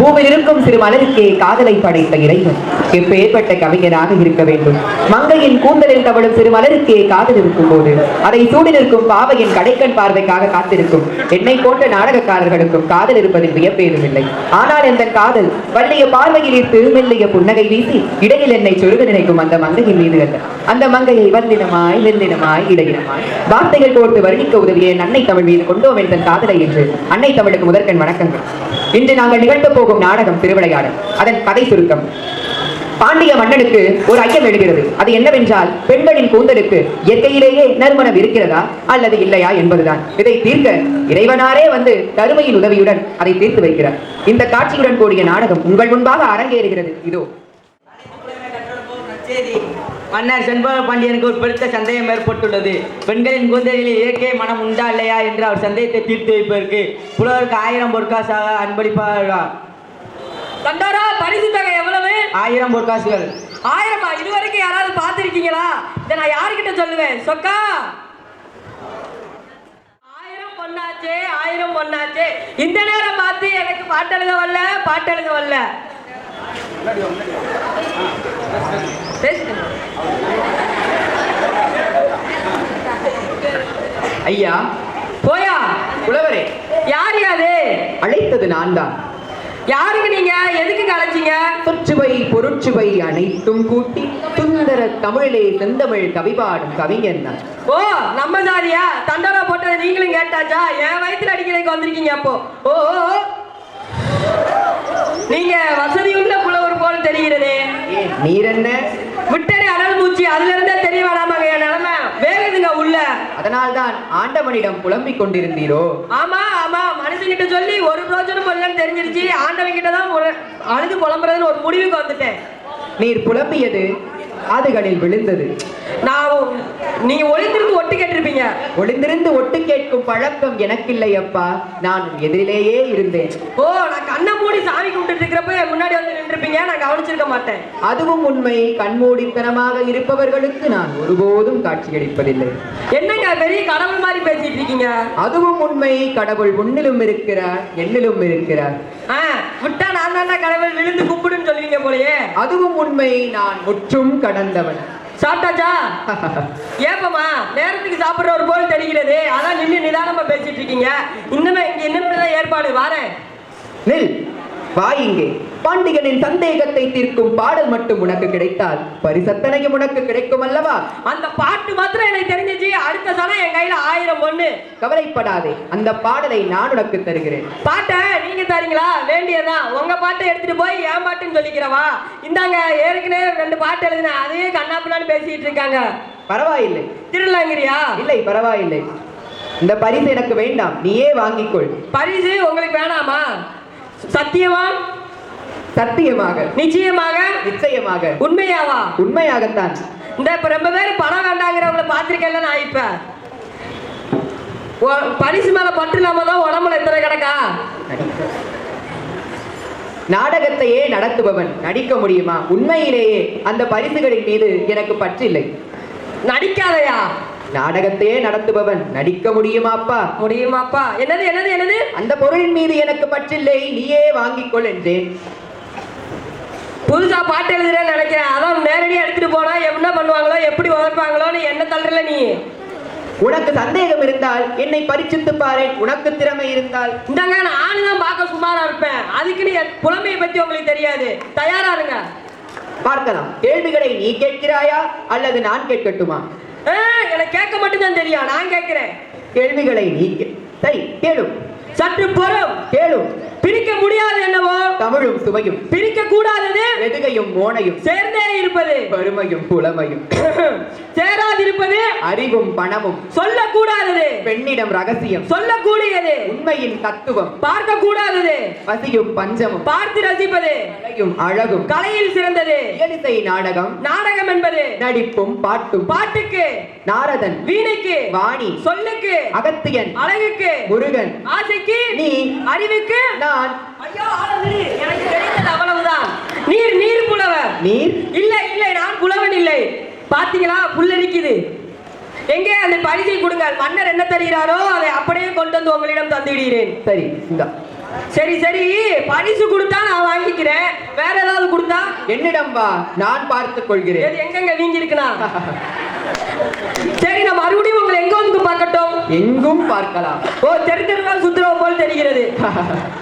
பூமியில் இருக்கும் சிறு மலருக்கே காதலை படைத்த இறைவன். எப்பேற்பட்ட கவிஞனாக இருக்க வேண்டும்? மங்கையின் கூந்தலில் தவழும் சிறு மலருக்கே காதல் இருக்கும் போது அதை சூடி நிற்கும் பாவையின் கடைக்கண் பார்வைக்காக காத்திருக்கும் என்னை போன்ற நாடகக்காரர்களுக்கும் காதல் இருப்பதில் வியப்பேதும் இல்லை ஆனால் எந்த காதல் வள்ளிய பார்வையில் ஈர்த்து மெல்லிய புன்னகை வீசி இடையில் என்னை சொருக நினைக்கும் அந்த மங்கையின் மீது அல்ல. அந்த மங்கையை வந்தினமாய் மெல்லினமாய் இடையினமாய். வார்த்தைகள் போட்டு வர்ணிக்க உதவிய நன்னை அன்னை தமிழ் மீது கொண்டோம் என்ற காதலை என்று அன்னை தமிழுக்கு முதற்கண் வணக்கங்கள். இன்று நாங்கள் நிகழ்த்த போகும் போகும் நாடகம் திருவிளையாடல். அதன் கதை சுருக்கம். பாண்டிய மன்னனுக்கு ஒரு ஐயம் எழுகிறது. அது என்னவென்றால் பெண்களின் கூந்தலுக்கு இயற்கையிலேயே நறுமணம் இருக்கிறதா அல்லது இல்லையா என்பதுதான். இதை தீர்க்க இறைவனாரே வந்து தருமையின் உதவியுடன் அதை தீர்த்து வைக்கிறார். இந்த காட்சியுடன் கூடிய நாடகம் உங்கள் முன்பாக அரங்கேறுகிறது. இதோ. மன்னர் செண்பக பாண்டியனுக்கு ஒரு பெருத்த சந்தேகம் ஏற்பட்டுள்ளது. பெண்களின் குழந்தைகளில் இயற்கை மனம் உண்டா இல்லையா என்று அவர் சந்தேகத்தை தீர்த்து வைப்பதற்கு புலவருக்கு ஆயிரம் பொற்காசாக அன்பளிப்பார் தண்டாரா பரிசு தொகை எவ்வளவு? ஆயிரம் பொற்காசுகள். ஆயிரமா? இதுவரைக்கும் யாராவது பார்த்திருக்கீங்களா? இதை நான் யாருக்கிட்ட சொல்லுவேன்? சொக்கா! ஆயிரம் பொண்ணாச்சே ஆயிரம் பொண்ணாச்சே இந்த நேரம் பார்த்து எனக்கு பாட்டெழுத வரல பாட்டெழுத வரல. ஐயா போயா? புலவரே. யார் யாது அழைத்தது நான் தான் யாருக்கு நீங்க? எதுக்கு கலைச்சிங்க? சொற்சுவை பொருட்சுவை அனைத்தும் கூட்டி சுந்தர தமிழிலே செந்தமிழ் கவிபாடும் கவிஞன் நான் ஓ நம்ம ஜாதியா? தண்டோரா போட்டதை நீங்களும் கேட்டாச்சா? என் வயித்துல அடிக்கிறதுக்கு வந்திருக்கீங்க அப்போ. ஓ. நீங்க வசதியுள்ள புலவர் போல தெரிகிறதே. நீர் என்ன? விட்டனே அனல் மூச்சு அதுல இருந்தே தெரிய வேணாமாங்க என் நிலைமை வேகுதுங்க உள்ள அதனால்தான் ஆண்டவனிடம் புலம்பிக் கொண்டிருந்தீரோ? ஆமா ஆமா. மனுஷங்கிட்ட சொல்லி ஒரு பிரோஜனம் இல்லைன்னு தெரிஞ்சிருச்சு. ஆண்டவன் கிட்ட தான் ஒரு- அழுது புலம்புறதுன்னு ஒரு முடிவுக்கு வந்துட்டேன். நீர் புலம்பியது காதுகளில் விழுந்தது. நான் நீங்க ஒளிந்திருந்து ஒட்டு கேட்டிருப்பீங்க. ஒளிந்திருந்து ஒட்டு கேட்கும் பழக்கம் எனக்கில்லை அப்பா. நான் எதிரிலேயே இருந்தேன். ஓ நான் கண்ணை மூடி சாமி கும்பிட்டு நின்றுப்பீங்க நான் கவனிச்சிருக்க மாட்டேன்? அதுவும் உண்மை. கண்மூடித்தனமாக இருப்பவர்களுக்கு நான் ஒருபோதும் காட்சியளிப்பதில்லை என்னங்க பெரிய கடவுள் மாதிரி பேசிட்டு இருக்கீங்க? அதுவும் உண்மை. கடவுள் உன்னிலும் இருக்கிறார் என்னிலும் இருக்கிறார். ஆ, விட்டா நான் தானே கடவுள் விழுந்து கும்பிடுன்னு சொல்லுவீங்க போலயே. அதுவும் உண்மை. நான் முற்றும் கடந்தவன். சாப்பிட்டாச்சா? ஏப்பமா நேரத்துக்கு சாப்பிடுற ஒரு போல் தெரிகிறது. அதான் நின்று நிதானமா பேசிட்டு இருக்கீங்க. இன்னுமே இங்க இன்னும் ஏற்பாடு? வாரேன். நில். வா இங்கே. பாண்டியனின் சந்தேகத்தை தீர்க்கும் பாடல் மட்டும் உனக்கு கிடைத்தால் பரிசத்தனையும் உனக்கு கிடைக்கும் அல்லவா? அந்த பாட்டு மாத்திரம் எனக்கு தெரிஞ்சிச்சு. அடுத்த சனம் என் கையில ஆயிரம் பொண்ணு கவலைப்படாதே. அந்த பாடலை நான் உனக்கு தருகிறேன். பாட்டை நீங்க தரீங்களா? வேண்டியதான் உங்க பாட்டை எடுத்துட்டு போய் என் பாட்டுன்னு சொல்லிக்கிறவா? இந்தாங்க ஏற்கனவே ரெண்டு பாட்டு எழுதினேன் அதையே கண்ணாப்பினான்னு பேசிட்டு இருக்காங்க. பரவாயில்லை. திருநங்கிரியா இல்லை பரவாயில்லை. இந்த பரிசு எனக்கு வேண்டாம். நீயே வாங்கிக்கொள். பரிசு உங்களுக்கு வேணாமா? சத்தியமா? சத்தியமாக. நிச்சயமாக? நிச்சயமாக. உண்மையாவா? உண்மையாகத்தான். இந்த இப்ப ரொம்ப பேர் பணம் வேண்டாங்கிறவங்கள பார்த்திருக்கேன்ல நான் இப்ப. பரிசு மேல பற்று இல்லாம தான் உடம்புல எத்தனை கிடக்கா? நாடகத்தையே நடத்துபவன் நடிக்க முடியுமா? உண்மையிலேயே அந்த பரிசுகளின் மீது எனக்கு பற்றில்லை நடிக்காதயா? நாடகத்தையே நடத்துபவன் நடிக்க முடியுமாப்பா? முடியுமாப்பா? என்னது என்னது என்னது? அந்த பொருளின் மீது எனக்கு பற்றில்லை நீயே வாங்கிக்கொள் என்றேன். புதுசா பாட்டு எழுதுறேன்னு நினைக்கிறேன். அதான் நேரடியா எடுத்துட்டு போனா என்ன பண்ணுவாங்களோ எப்படி உழைப்பாங்களோன்னு என்ன தள்ளுறல நீ? உனக்கு சந்தேகம் இருந்தால் என்னை பரிசித்து பாரேன். உனக்கு திறமை இருந்தால். இந்தாங்க நான் ஆணு தான் பார்க்க சுமாரா இருப்பேன். அதுக்குன்னு என் புலமையை பத்தி உங்களுக்கு தெரியாது. தயாரா இருங்க. பார்க்கலாம். கேள்விகளை நீ கேட்கிறாயா அல்லது நான் கேட்கட்டுமா? எனக்கு கேட்க மட்டும்தான் தெரியும். நான் கேட்கிறேன். கேள்விகளை நீ கே- சரி கேளும். சற்று பொறும் கேளும். பிரிக்க முடியாது என்னவோ? தமிழும் சுவையும். பிரிக்க கூடாதது? வெதுகையும் மோனையும். சேர்ந்தே இருப்பது. வறுமையும் புலமையும். சேராதிருப்பது. அறிவும் பணமும். சொல்லக்கூடாதது. பெண்ணிடம் ரகசியம். சொல்லக்கூடியது. உண்மையின் தத்துவம். பார்க்க கூடாதது பசியும் பஞ்சமும். பார்த்து ரசிப்பது. கலையும் அழகும். கலையில் சிறந்தது. இயலிசை நாடகம். நாடகம் என்பது நடிப்பும் பாட்டும். பாட்டுக்கு. நாரதன். வீணைக்கு. வாணி. சொல்லுக்கு. அகத்தியன். அழகுக்கு. முருகன். ஆசைக்கு. நீ. அறிவுக்கு. நான். ஐயோ. எனக்கு தெரிந்தது அவ்வளவுதான். நீர் நீர் புலவர். நீர்? இல்லை இல்லை நான் புலவன் இல்லை. பாத்தீங்களா? புல்லரிக்குது. எங்கே? அந்த பரிசை கொடுங்க மன்னர் என்ன தருகிறாரோ அதை அப்படியே கொண்டு வந்து உங்களிடம் தந்து விடுகிறேன் சரி இந்த. சரி சரி. பரிசு கொடுத்தா நான் வாங்கிக்கிறேன். வேற ஏதாவது கொடுத்தா? என்னிடம் வா நான் பார்த்துக் கொள்கிறேன். எது எங்கெங்க வீங்கி இருக்குனா சரி நான் மறுபடியும் உங்களை எங்க வந்து பார்க்கட்டும்? எங்கும் பார்க்கலாம். ஓ தெரு தெருவா சுத்துறவ போல் தெரிகிறது.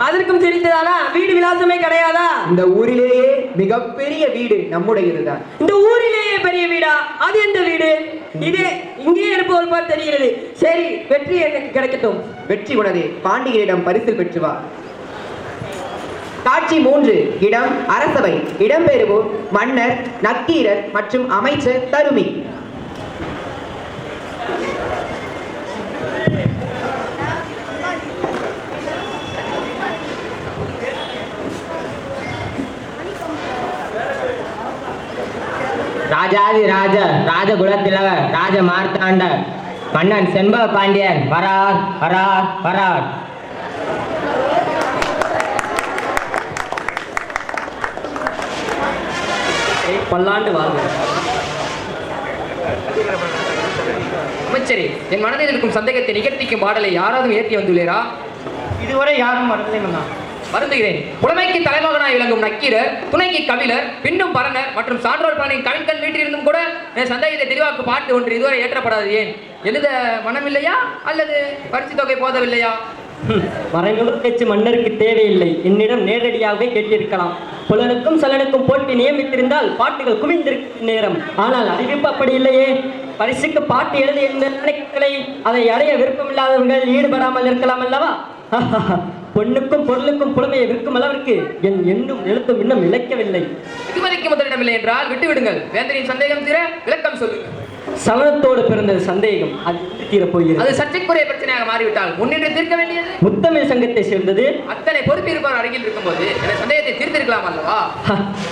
அதற்கும் சிரித்ததானா வீடு விலாசமே கிடையாதா? இந்த ஊரிலேயே மிகப்பெரிய வீடு நம்முடையதுதான். இந்த ஊரிலேயே பெரிய வீடா? அது எந்த வீடு? இது இங்கே இருப்பவர் போல் தெரிகிறது. சரி வெற்றி எனக்கு கிடைக்கட்டும்? வெற்றி உனது பாண்டியரிடம் பரிசில் பெற்று வா. காட்சி மூன்று இடம் அரசவை. இடம்பெறுவோர் மன்னர் நக்கீரர் மற்றும் அமைச்சர் தருமி. ராஜாதி ராஜ ராஜகுலத்திலவர் ராஜ மார்த்தாண்ட மன்னன் செண்பக பாண்டியன் வரார் வரார் வரார். பல்லாண்டு வாழ்வு அமைச்சரே என் மனதில் இருக்கும் சந்தேகத்தை நிகழ்த்திக்கும் பாடலை யாராவது ஏற்றி வந்துள்ளீரா? இதுவரை யாரும் வரவில்லை வருந்துகிறேன். புலமைக்கு தலைமகனாய் விளங்கும் நக்கீரர் துணைக்கு கவிழர் பின்னும் பரணர் மற்றும் சான்றோர் பலனின் கவின்கள் வீட்டிலிருந்தும் கூட சந்தேகத்தை தெளிவாக்கு பாட்டு ஒன்று இதுவரை ஏற்றப்படாது ஏன்? எழுத மனமில்லையா அல்லது பரிசு தொகை போதவில்லையா? மறைமுக பேச்சு மன்னருக்கு தேவையில்லை. என்னிடம் நேரடியாகவே கேட்டிருக்கலாம். புலனுக்கும் சலனுக்கும் போட்டி நியமித்திருந்தால் பாட்டுகள் குவிந்திருக்கும் நேரம். ஆனால் அறிவிப்பு அப்படி இல்லையே. பரிசுக்கு பாட்டு எழுதி இருந்த அதை அடைய விருப்பமில்லாதவர்கள் ஈடுபடாமல் இருக்கலாம் அல்லவா? பொண்ணுக்கும் பொருளுக்கும் புலமையை விற்கும் அளவிற்கு என் எண்ணும் எழுத்தும் இன்னும் இழைக்கவில்லை. இதுவரைக்கும் முதலிடமில்லை என்றால் விட்டுவிடுங்கள். வேந்தரின் சந்தேகம் தீர விளக்கம் சொல்லுங்கள். சமணத்தோடு பிறந்தது சந்தேகம். அது எங்கு தீரப் போகிறது. அது சர்ச்சைக்குரிய பிரச்சனையாக மாறிவிட்டால் முன்னின்று தீர்க்க வேண்டியது? முத்தமிழ் சங்கத்தை சேர்ந்தது. அத்தனை பொறுப்பு இருப்பவர் அருகில் இருக்கும்போது என் சந்தேகத்தை தீர்த்திருக்கலாம் அல்லவா?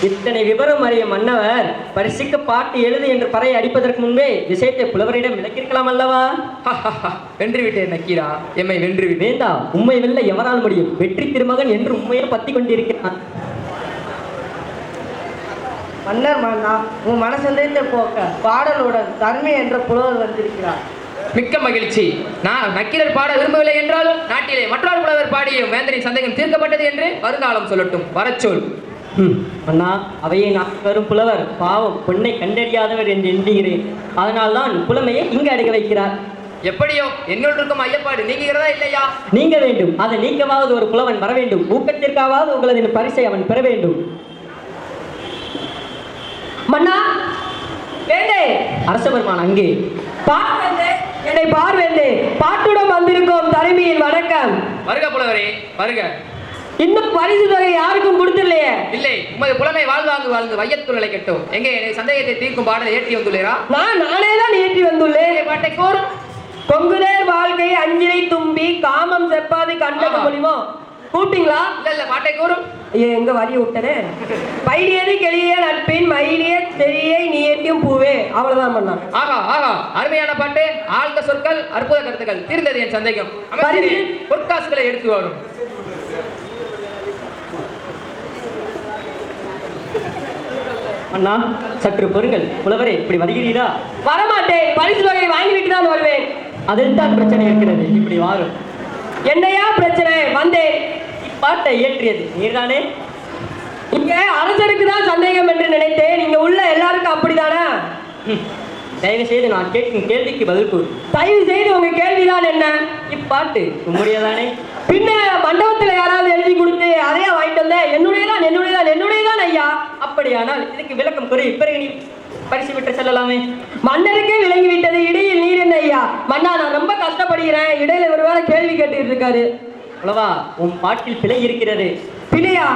இத்தனை விவரம் அறிய மன்னவர் பரிசுக்கு பாட்டு எழுது என்று பறை அடிப்பதற்கு முன்பே விஷயத்தை புலவரிடம் விளக்கியிருக்கலாம் அல்லவா? வென்று விட்டேன் நக்கீரா. எம்மை வென்று வேண்டாம் உண்மை வெல்ல எவரால் முடியும்? வெற்றி திருமகன் என்று உண்மையை பத்தி கொண்டிருக்கிறான். மன்னர் மன்னா உன் மனசந்தேகத்தை போக்க பாடலுடன் தன்மை என்ற புலவர் வந்திருக்கிறார். மிக்க மகிழ்ச்சி. நான் நக்கீரர் பாட விரும்பவில்லை என்றாலும் நாட்டிலே மற்றொரு புலவர் பாடியும் வேந்தரின் சந்தேகம் தீர்க்கப்பட்டது என்று வருங்காலம் சொல்லட்டும். வரச்சொல் அண்ணா அவையை நான் வரும் புலவர் பாவம் பொண்ணை கண்டறியாதவர் என்று எண்ணுகிறேன். அதனால்தான் புலமையை இங்கு அடங்க வைக்கிறார். எப்படியோ என்னுள் இருக்கும் ஐயப்பாடு நீங்குகிறதா இல்லையா? நீங்க வேண்டும். அதை நீக்கவாவது ஒரு புலவன் வர வேண்டும். ஊக்கத்திற்காவது உங்களது பரிசை அவன் பெற வேண்டும். மன்னா வேண்டே அரசபெருமான் அங்கே. பார் வேண்டே என்னை பார் வேண்டே பாட்டுடன் வந்திருக்கும் தலைமையின் வணக்கம். வருக புலவரே வருக. இன்னும் பரிசு தொகை யாருக்கும் கொடுத்துடலையே இல்லை உமது புலமை வாழ்வாங்கு வாழ்ந்து வையத்துள் நிலைக்கட்டும் எங்கே என்னை சந்தேகத்தை தீர்க்கும் பாடலை ஏற்றி வந்துள்ளீரா? நான் நானே தான் ஏற்றி வந்துள்ளேன். பாட்டை கோரும். கொங்குதேர் வாழ்க்கை அஞ்சினை தும்பி காமம் செப்பாது கண்டக ஆமா. முடியுமோ? கூப்பிட்டீங்களா? இல்ல இல்ல பாட்டை கோரும் ஐயோ எங்க வரி விட்டனே? பைடியது கெளிய நட்பின் மயிலிய தெரிய நீயத்தியும் பூவே. அவ்வளவுதான் பண்ணா ஆகா ஆகா அருமையான பாட்டு ஆழ்ந்த சொற்கள் அற்புத கருத்துக்கள். தீர்ந்தது என் சந்தேகம்? பொற்காசுகளை எடுத்து வரும். அண்ணா சற்று பொறுங்கள். புலவரே இப்படி வருகிறீரா? வரமாட்டேன். பரிசு தொகை வாங்கிவிட்டு தான் வருவேன். அதில் தான் பிரச்சனை இருக்கிறது. இப்படி வாரும். என்னையா பிரச்சனை? வந்தேன். இப்பாட்டை இயற்றியது. நீர்தானே? இங்க அரசருக்கு தான் சந்தேகம் என்று நினைத்தேன். இங்க உள்ள எல்லாருக்கும் அப்படிதானே. தயவு செய்து நான் கேட்கும் கேள்விக்கு பதில் கூறு. தயவு செய்து உங்க கேள்விதான் என்ன? இப்பாட்டு உம்முடையதானே? பின்ன மண்டபத்துல யாராவது எழுதி கொடுத்து அதையா வாங்கிட்டு வந்தேன் என்னுடையதான் என்னுடையதான் என்னுடையதான் ஐயா. அப்படியானால் இதுக்கு விளக்கம் கூறி. பிறகு நீ பரிசு விட்டு செல்லலாமே. மன்னருக்கே விளங்கி விட்டது இடையில் நீர் என்ன ஐயா? மன்னா நான் ரொம்ப கஷ்டப்படுகிறேன். இடையில ஒருவேளை கேள்வி கேட்டுட்டு இருக்காரு. உளவா உன் பாட்டில் பிழை இருக்கிறது. பிழையா?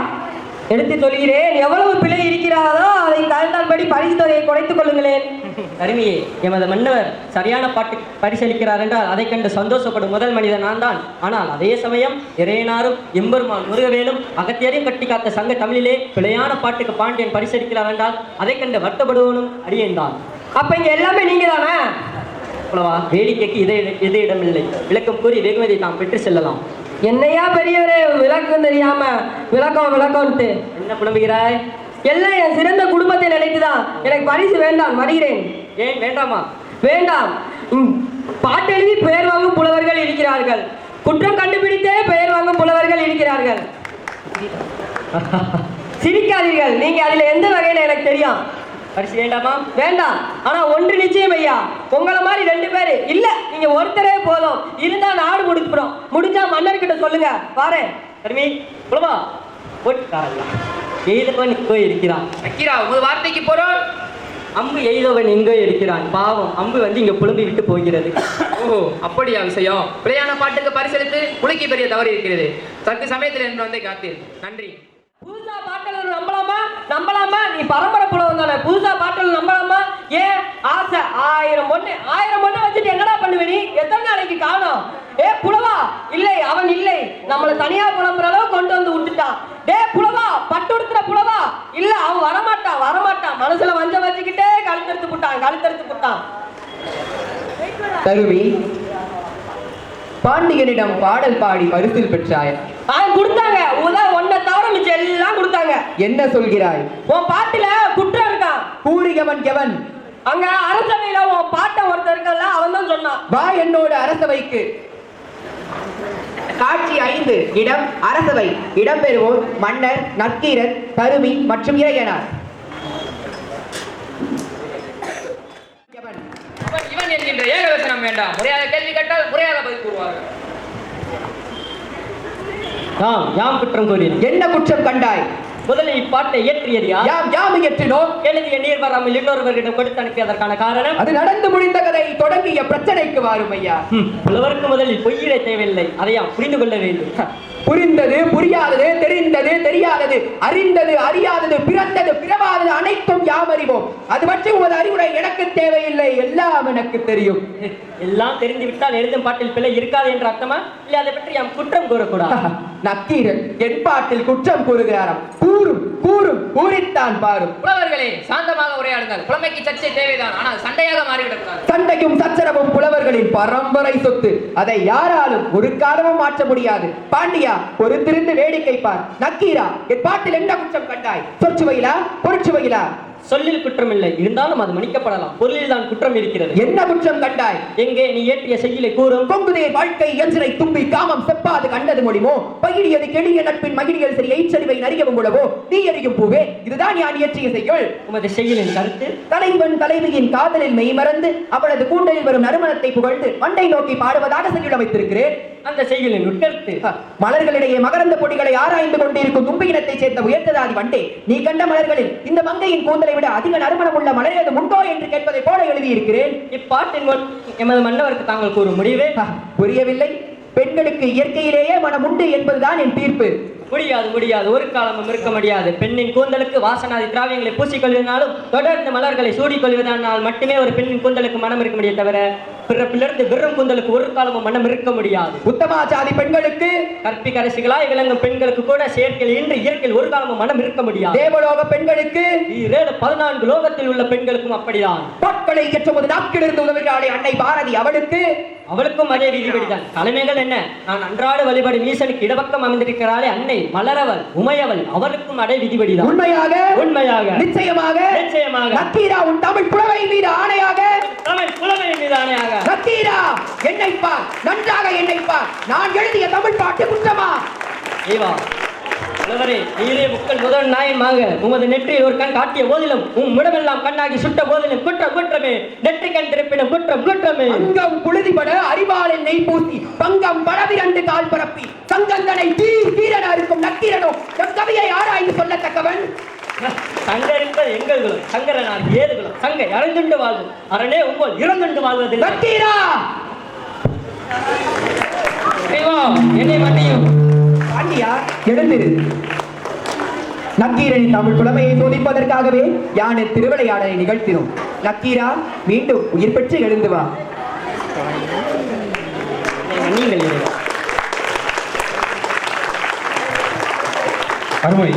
எடுத்து சொல்கிறேன் எவ்வளவு பிழை இருக்கிறாரோ அதை கலந்தால்படி பரிசு தொகையை குறைத்துக் கொள்ளுங்களேன். அருமையே எமது மன்னவர் சரியான பாட்டு பரிசளிக்கிறார் என்றால் அதை கண்டு சந்தோஷப்படும் முதல் மனிதன் நான் தான். ஆனால் அதே சமயம் இறையனாரும் எம்பெருமான் முருகவேலும் அகத்தியரையும் கட்டி காத்த சங்க தமிழிலே பிழையான பாட்டுக்கு பாண்டியன் பரிசளிக்கிறார் என்றால் அதை கண்டு வருத்தப்படுவனும் அடியேன் தான். அப்ப இங்க எல்லாமே நீங்க தானே வேடிக்கைக்கு இதே எது இடமில்லை. விளக்கம் கூறி வெகுமதி நாம் பெற்று செல்லலாம். என்னையா பெரியவரே விளக்கம் தெரியாம விளக்கம் விளக்கம்ட்டு. என்ன புலம்புகிறாய்? எல்லாம் என் சிறந்த குடும்பத்தை நினைத்துதான் எனக்கு பரிசு வேண்டாம் வருகிறேன். ஏன் வேண்டாமா? வேண்டாம். ம், பாட்டெழுதி பெயர் வாங்கும் புலவர்கள் இருக்கிறார்கள். குற்றம் கண்டுபிடித்தே பெயர் வாங்கும் புலவர்கள் இருக்கிறார்கள். சிரிக்காதீர்கள். நீங்க அதுல எந்த வகையில எனக்கு தெரியும். பரிசு வேண்டாமா? வேண்டாம். ஆனா ஒன்று நிச்சயம் ஐயா. உங்களை மாதிரி ரெண்டு பேரு இல்ல நீங்க ஒருத்தரே போதும். இருந்தா நாடு முடிச்சுக்கிறோம் முடிஞ்சா மன்னர்கிட்ட சொல்லுங்க. வாரேன் தர்மி புலவா போட்டுக்காரல்ல எய்தவன் எங்கோ இருக்கிறான். நக்கீரா உமது வார்த்தைக்கு பொருள்? அம்பு எய்தவன் எங்கோ இருக்கிறான். பாவம் அம்பு வந்து இங்க புலம்பி விட்டு போகிறது. ஓ அப்படியா விஷயம். பிழையான பாட்டுக்கு பரிசளித்து புலிக்கு பெரிய தவறு இருக்கிறது. சற்று சமயத்தில் என்று வந்தே காத்தீர். நன்றி. புதுசா பாட்டல் நம்பலாமா நம்பலாமா? நீ பரம்பரை புலவன் தானே. புதுசா பாட்டல் நம்பலாமா? ஏன் ஆசை. ஆயிரம் பொண்ணு ஆயிரம் பொண்ணு வச்சுட்டு என்னடா பண்ணுவ நீ? எத்தனை நாளைக்கு காணோம்? ஏ புலவா? இல்லை அவன் இல்லை. நம்மள தனியா புலம்புற அளவு கொண்டு வந்து விட்டுட்டான் டே புலவா பட்டு உடுத்துற புலவா? இல்ல அவன் வரமாட்டான் வரமாட்டான் மனசுல வஞ்ச வச்சுக்கிட்டே கழுத்தெடுத்து விட்டான் கழுத்தெடுத்து விட்டான் கருவி பாண்டியனிடம் பாடல் பாடி பரிசில் பெற்றாய். அவன் கொடுத்தான் என்ன சொல்கிறாய்? உன் பாட்டுல குற்றம் இருக்கான் கூறியவன் எவன்? அங்க அரசவையில உன் பாட்ட ஒருத்தர் இருக்கல அவன் தான் சொன்னான். வா என்னோடு அரசவைக்கு. காட்சி ஐந்து இடம் அரசவை. இடம்பெறுவோர் மன்னர் நக்கீரன் தருமி மற்றும் இறையனார்? இவன் இவன் என்கின்ற ஏகவசனம் வேண்டாம். முறையாக கேள்வி கேட்டால் முறையாக பதில் கூறுவார்கள். யாம் யாம் குற்றம் கூறினேன். என்ன குற்றம் கண்டாய்? முதலில் இப்பாட்டை இயற்றியது யார்? யாம் யாம் இயற்றினோம் எழுதிய நீர் வராமல் இன்னொருவரிடம் கொடுத்து அனுப்பியதற்கான காரணம்? அது நடந்து முடிந்த கதை தொடங்கிய பிரச்சனைக்கு வாரும் ஐயா. புலவருக்கு முதலில் பொய்யிட தேவையில்லை. அதை யாம் புரிந்து கொள்ள வேண்டும். புரிந்தது புரியாதது தெரிந்தது தெரியாதது அறிந்தது அறியாதது பிறந்தது பிறவாதது அனைத்தும் யாம் அறிவோம். அது பற்றி உமது அறிவுரை எனக்கு தேவையில்லை எல்லாம் எனக்கு தெரியும். எல்லாம் தெரிந்து விட்டால் எழுதும் பாட்டில் பிழை இருக்காது என்ற அர்த்தமா? இல்லை அதை பற்றி யாம் குற்றம் கூறக்கூடாது? நக்கீரன் என் பாட்டில் குற்றம் கூறுகிறாராம். கூறும் கூறும் கூறித்தான் பாரும். புலவர்களே சாந்தமாக உரையாடுங்கள். புலமைக்கு சர்ச்சை தேவைதான் ஆனால் சண்டையாக மாறிவிடக்கூடாது. சண்டையும் சச்சரவும் புலவர்களின் பரம்பரை சொத்து. அதை யாராலும் ஒரு காலமும் மாற்ற முடியாது. பாண்டியா பொறுத்திருந்து வேடிக்கை பார். நக்கீரா என் பாட்டில் என்ன குற்றம் கண்டாய்? சொற்சுவையிலா பொருட்சுவையிலா சொல்லில் குற்றம் இல்லை இருந்தாலும் அது மன்னிக்கப்படலாம். பொருளில் தான் குற்றம் இருக்கிறது. என்ன குற்றம் கண்டாய்? எங்கே நீ ஏற்றிய செய்தியை கூறும்? பொங்குதே வாழ்க்கை எஞ்சினை தும்பி காமம் செப்பாது கண்டது மொழிமோ? பகிடியது கெளிய நட்பின் மகிழியல் சரி எய்ச்சரிவை நறியவும் உழவோ நீ எறியும் பூவே? இதுதான் யான் இயற்றிய செய்யுள்? உமது செய்தியின் கருத்து? தலைவன் தலைவியின் காதலில் மெய் மறந்து அவளது கூண்டலில் வரும் நறுமணத்தை புகழ்ந்து மண்டை நோக்கி பாடுவதாக செய்யுள் அமைத்திருக்கிறேன். அந்த செய்தியின் உட்கருத்து. மலர்களிடையே மகரந்த பொடிகளை ஆராய்ந்து கொண்டிருக்கும் தும்பி இனத்தைச் சேர்ந்த உயர்த்ததாதி வண்டே நீ கண்ட மலர்களில் இந்த மங்கையின் கூந்தலை விட அதிக நறுமணம் உள்ள மலர் ஏதும் உண்டோ? என்று கேட்பதை போல எழுதியிருக்கிறேன். இப்பாட்டின் எமது மன்னவருக்கு தாங்கள் கூறும் முடிவு புரியவில்லை. பெண்களுக்கு இயற்கையிலேயே மனம் உண்டு என்பதுதான் என் தீர்ப்பு. முடியாது முடியாது. ஒரு காலமும் இருக்க முடியாது. பெண்ணின் கூந்தலுக்கு வாசனாதி திராவியங்களை பூசிக்கொள்வதனாலும் தொடர்ந்து மலர்களை சூடிக்கொள்வதனால் மட்டுமே ஒரு பெண்ணின் கூந்தலுக்கு மனம் இருக்க முடியும் தவிர பிறப்பிலிருந்து வெறும் கூந்தலுக்கு ஒரு காலமும் மனம் இருக்க முடியாது. உத்தமாச்சாதி பெண்களுக்கு கற்பிகரசிகளாய் விளங்கும் பெண்களுக்கு கூட செயற்கையில் இன்று இயற்கையில் ஒரு காலமும் மனம் இருக்க முடியாது. தேவலோக பெண்களுக்கு ஈரேழு பதினான்கு லோகத்தில் உள்ள பெண்களுக்கும் அப்படிதான். பொற்களை ஏற்றும்போது நாக்கிலிருந்து உதவுகிறாளே அன்னை பாரதி அவளுக்கு. அவளுக்கும் அதே விதிபடிதான் தலைமைகள் என்ன? நான் அன்றாட வழிபடும் ஈசனுக்கு இடப்பக்கம் அமைந்திருக்கிறாளே அன்னை மலரவள் உமையவள் அவளுக்கும் அதே விதிபடிதான் உண்மையாக உண்மையாக. நிச்சயமாக நிச்சயமாக. தமிழ் புலவை மீது ஆணையாக. தமிழ் புலமை மீதானையாக நக்கீரா என்னை பார் நன்றாக என்னை பார். நான் எழுதிய தமிழ் பாட்டு குற்றமா? ஏவா புலவரே நீரே முக்கள் முதல் நாயின் வாங்க உமது நெற்றியில் ஒரு கண் காட்டிய போதிலும் உம் முடமெல்லாம் கண்ணாகி சுட்ட போதிலும் குற்றம் குற்றமே. நெற்றி கண் திருப்பினும் குற்றம் குற்றமே. அங்கம் புழுதிபட அறிவாளின் நெய் பூசி பங்கம் படவிரண்டு கால் பரப்பி சங்கந்தனை தீர் தீரன இருக்கும் நக்கீரனோ நம் கவியை ஆராய்ந்து சொல்லத்தக்கவன். சங்க இருப்பது எங்கள் குலம் சங்கர நான் ஏது குலம் சங்கை அறந்துண்டு வாழ்வும் அரணே உங்கள் இறந்துண்டு வாழ்வதில்லை. நக்கீரா என்னை மன்னியும் பாண்டியா எழுந்திரு. நக்கீரனின் தமிழ் புலமையை சோதிப்பதற்காகவே யானை திருவிளையாடலை நிகழ்த்தினோம். நக்கீரா மீண்டும் உயிர் பெற்று எழுந்து வா. அருமை.